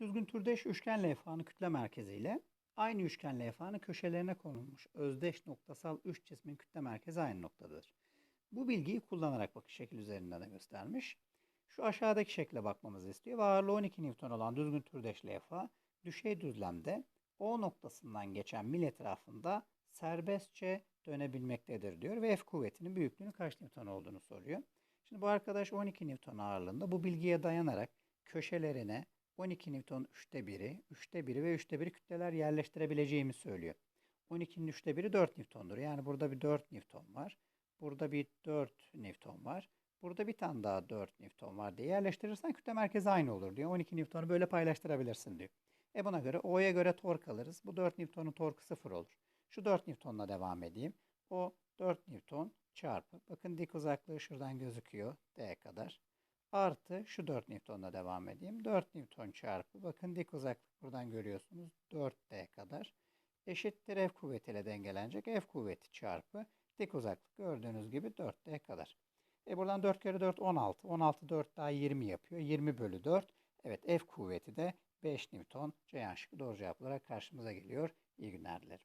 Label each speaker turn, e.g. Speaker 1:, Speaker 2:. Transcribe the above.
Speaker 1: Düzgün türdeş üçgen levhanın kütle merkezi ile aynı üçgen levhanın köşelerine konulmuş özdeş noktasal üç cismin kütle merkezi aynı noktadır. Bu bilgiyi kullanarak bakış şekil üzerinden de göstermiş. Şu aşağıdaki şekle bakmamızı istiyor ve ağırlığı 12 Newton olan düzgün türdeş levha düşey düzlemde O noktasından geçen mil etrafında serbestçe dönebilmektedir diyor ve F kuvvetinin büyüklüğünün kaç Newton olduğunu soruyor. Şimdi bu arkadaş 12 Newton ağırlığında bu bilgiye dayanarak köşelerine 12 Newton 3'te 1'i, 3'te 1'i ve 3'te 1'i kütleler yerleştirebileceğimi söylüyor. 12'nin 3'te 1'i 4 Newton'dur. Yani burada bir 4 Newton var. Burada bir 4 Newton var. Burada bir tane daha 4 Newton var diye yerleştirirsen kütle merkezi aynı olur diyor. 12 Newton'u böyle paylaştırabilirsin diyor. E buna göre O'ya göre tork alırız. Bu 4 Newton'un torku 0 olur. Şu 4 Newton'la devam edeyim. O 4 Newton çarpı. Bakın dik uzaklığı şuradan gözüküyor. D kadar. Artı şu 4 Newton'la devam edeyim. 4 Newton çarpı. Bakın dik uzaklık buradan görüyorsunuz. 4D kadar. Eşittir F kuvvetiyle dengelenecek. F kuvveti çarpı. Dik uzaklık gördüğünüz gibi 4D kadar. E buradan 4 kere 4 16. 16 4 daha 20 yapıyor. 20 bölü 4. Evet F kuvveti de 5 Newton. C şıkkı doğru cevap olarak karşımıza geliyor. İyi günler dilerim.